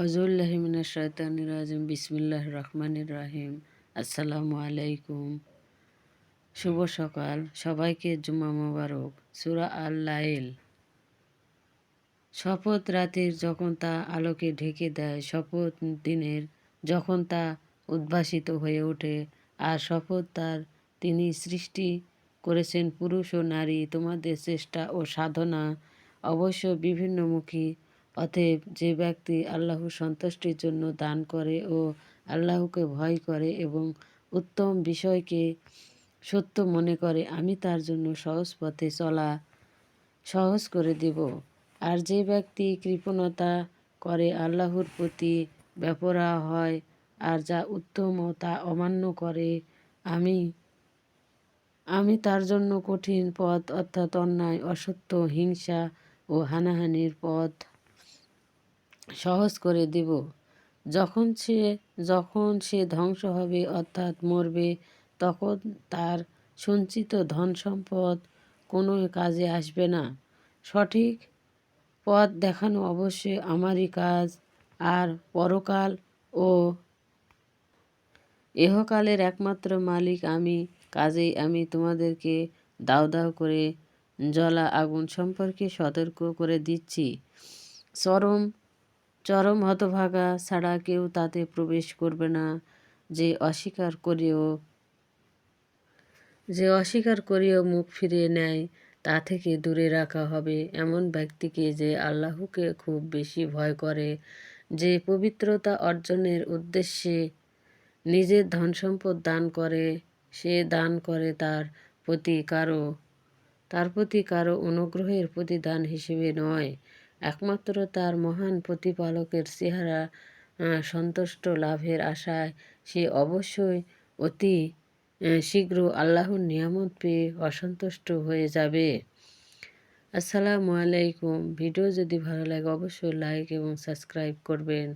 আউজুল্লাহিমিনা শৈতানির রাজিম বিসমিল্লাহ রহমানির রাহিম। আসসালামু আলাইকুম। শুভ সকাল। সবাইকে জুমা মোবারক। সুরা আল লাইল শপথ রাতের যখন তা আলোকে ঢেকে দেয়, শপথ দিনের যখন তা উদ্ভাসিত হয়ে ওঠে, আর শপথ তার তিনি সৃষ্টি করেছেন পুরুষ ও নারী, তোমাদের চেষ্টা ও সাধনা অবশ্য বিভিন্নমুখী অতএব যে ব্যক্তি আল্লাহ সন্তুষ্টির জন্য দান করে ও আল্লাহকে ভয় করে এবং উত্তম বিষয়কে সত্য মনে করে, আমি তার জন্য সহজ পথে চলা সহজ করে দেব। আর যে ব্যক্তি কৃপণতা করে আল্লাহর প্রতি ব্যাপরা হয় আর যা উত্তম ও তা অমান্য করে, আমি আমি তার জন্য কঠিন পথ অর্থাৎ অন্যায়, অসত্য, হিংসা ও হানাহানির পথ সহজ করে দেব। যখন সে যখন সে ধ্বংস হবে, অর্থাৎ মরবে, তখন তার সঞ্চিত ধন সম্পদ কোনো কাজে আসবে না। সঠিক পথ দেখানো অবশ্যই আমারই কাজ, আর পরকাল ও এহকালের একমাত্র মালিক আমি। কাজেই আমি তোমাদেরকে দাও দাও করে জলা আগুন সম্পর্কে সতর্ক করে দিচ্ছি। চরম চরম হতভাগা ছাড়া কেউ তাতে প্রবেশ করবে না, যে অস্বীকার করেও, যে অস্বীকার করেও মুখ ফিরিয়ে নেয়, তা থেকে দূরে রাখা হবে এমন ব্যক্তিকে যে আল্লাহকে খুব বেশি ভয় করে, যে পবিত্রতা অর্জনের উদ্দেশ্যে নিজের ধন সম্পদ দান করে, সে দান করে তার প্রতি কারও, তার প্রতি কারও অনুগ্রহের প্রতিদান হিসেবে নয়। একমাত্র তার মহান প্রতিপালকের চেহারা সন্তুষ্ট লাভের আশায় সে অবশ্যই অতি শীঘ্র আল্লাহর নিয়ামত পেয়ে অসন্তুষ্ট হয়ে যাবে। আসসালামু আলাইকুম। ভিডিও যদি ভালো লাগে অবশ্যই লাইক এবং সাবস্ক্রাইব করবেন।